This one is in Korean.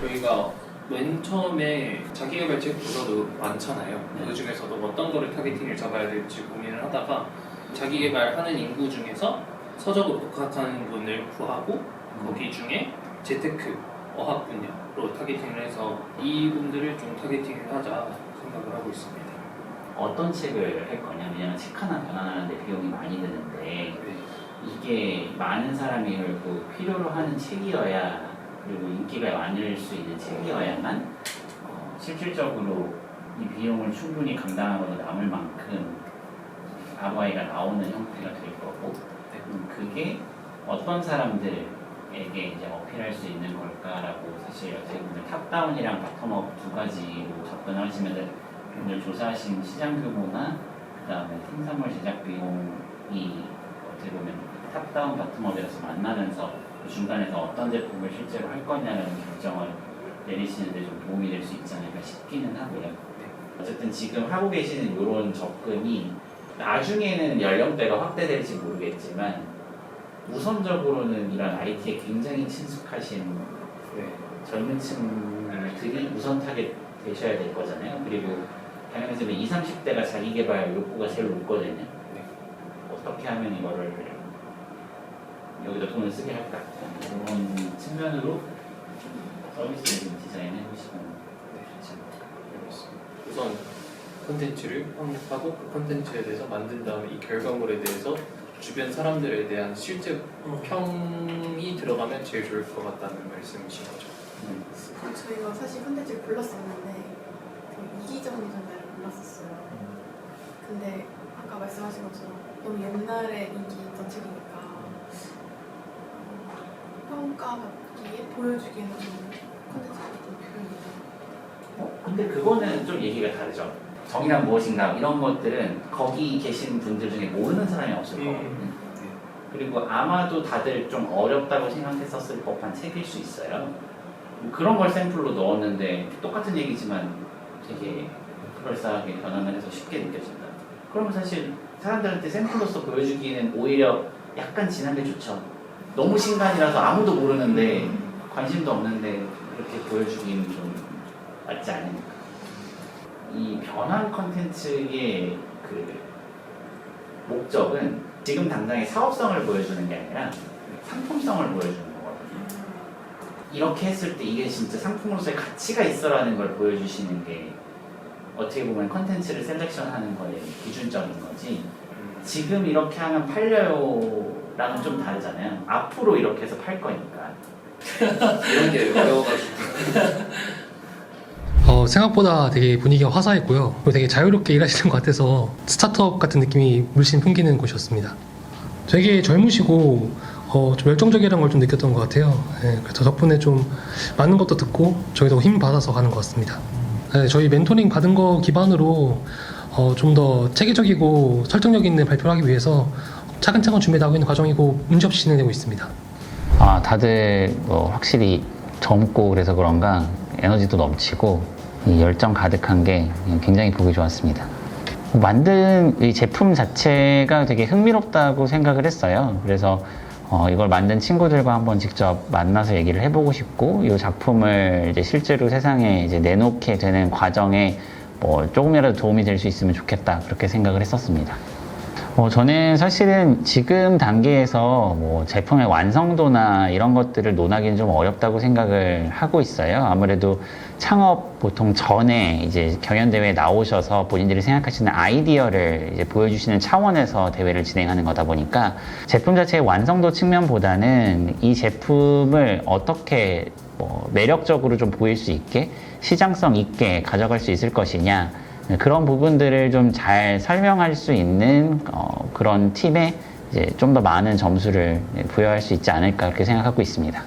저희가 맨 처음에 자기개발책 부서도 많잖아요. 네. 그 중에서도 어떤 거를 타겟팅을 잡아야 될지 고민을 하다가 자기개발하는 인구 중에서 서적을 독학하는 분을 구하고 거기 중에 재테크, 어학 분야로 타겟팅을 해서 이분들을 좀 타겟팅을 하자 생각을 하고 있습니다. 어떤 책을 할 거냐 왜냐면 책 하나 변환하는데 비용이 많이 드는데 네. 이게 많은 사람이 결국 필요로 하는 책이어야 그리고 인기가 많을 수 있는 책이어야만 어, 실질적으로 이 비용을 충분히 감당하고 남을 만큼 ROI가 나오는 형태가 될 거고 음, 그게 어떤 사람들에게 이제 어필할 수 있는 걸까라고 사실 어떻게 보면 탑다운이랑 바텀업 두 가지로 접근하시면 오늘 조사하신 시장 규모나 그 다음에 생산물 제작 비용이 어떻게 보면 탑다운 바텀업에서 만나면서 그 중간에서 어떤 제품을 실제로 할 거냐라는 결정을 내리시는데 좀 도움이 될 수 있지 않을까 싶기는 하고요. 어쨌든 지금 하고 계시는 이런 접근이 나중에는 연령대가 확대될지 모르겠지만 우선적으로는 이런 IT에 굉장히 친숙하신 네. 젊은 층들이 우선 타겟 되셔야 될 거잖아요. 그리고 당연히 20, 30대가 자기 개발 욕구가 제일 높거든요. 네. 어떻게 하면 이거를 여기다 돈을 쓰게 할까? 그런 측면으로 서비스를 좀 디자인 해 보시면 좋지. 우선 콘텐츠를 확립하고 그 콘텐츠에 대해서 만든 다음에 이 결과물에 대해서 주변 사람들에 대한 실제 평이 들어가면 제일 좋을 것 같다는 말씀이신 거죠. 음. 그 저희가 사실 컨텐츠를 골랐었는데 그 이기적인 전자를 골랐었어요. 근데 아까 말씀하신 것처럼 너무 옛날에 인기 있던 책이니까 어, 평가받기에 보여주기에는 좀. 어, 근데 그거는 좀 얘기가 다르죠. 정의란 무엇인가 이런 것들은 거기 계신 분들 중에 모르는 사람이 없을 음. 거거든요. 그리고 아마도 다들 좀 어렵다고 생각했었을 법한 책일 수 있어요. 뭐 그런 걸 샘플로 넣었는데 똑같은 얘기지만 되게 그럴싸하게 변환을 해서 쉽게 느껴진다. 그러면 사실 사람들한테 샘플로서 보여주기에는 오히려 약간 진한 게 좋죠. 너무 신간이라서 아무도 모르는데 관심도 없는데 그렇게 보여주기는 좀 맞지 않으니까. 이 변환 컨텐츠의 그 목적은 지금 당장의 사업성을 보여주는 게 아니라 상품성을 보여주는 거거든요. 이렇게 했을 때 이게 진짜 상품으로서의 가치가 있어라는 걸 보여주시는 게 어떻게 보면 컨텐츠를 셀렉션하는 거의 기준점인 거지. 지금 이렇게 하면 팔려요 랑은 좀 다르잖아요. 앞으로 이렇게 해서 팔 거니까. 이런 게 어려워가지고 어, 생각보다 되게 분위기가 화사했고요. 그리고 되게 자유롭게 일하시는 것 같아서 스타트업 같은 느낌이 물씬 풍기는 곳이었습니다. 되게 젊으시고 어, 좀 열정적이라는 걸 좀 느꼈던 것 같아요. 예, 그래서 덕분에 좀 많은 것도 듣고 저희도 힘 받아서 가는 것 같습니다. 예, 저희 멘토링 받은 거 기반으로 어, 좀 더 체계적이고 설득력 있는 발표를 하기 위해서 차근차근 준비하고 있는 과정이고 문제없이 진행되고 있습니다. 아, 다들 뭐 확실히 젊고 그래서 그런가 에너지도 넘치고 이 열정 가득한 게 굉장히 보기 좋았습니다. 만든 이 제품 자체가 되게 흥미롭다고 생각을 했어요. 그래서 어, 이걸 만든 친구들과 한번 직접 만나서 얘기를 해보고 싶고 이 작품을 이제 실제로 세상에 이제 내놓게 되는 과정에 뭐 조금이라도 도움이 될 수 있으면 좋겠다 그렇게 생각을 했었습니다. 어, 저는 사실은 지금 단계에서 뭐 제품의 완성도나 이런 것들을 논하기는 좀 어렵다고 생각을 하고 있어요. 아무래도 창업 보통 전에 이제 경연대회에 나오셔서 본인들이 생각하시는 아이디어를 이제 보여주시는 차원에서 대회를 진행하는 거다 보니까 제품 자체의 완성도 측면보다는 이 제품을 어떻게 뭐 매력적으로 좀 보일 수 있게 시장성 있게 가져갈 수 있을 것이냐 그런 부분들을 좀 잘 설명할 수 있는 어, 그런 이제 좀더 많은 점수를 부여할 수 있지 않을까 그렇게 생각하고 있습니다.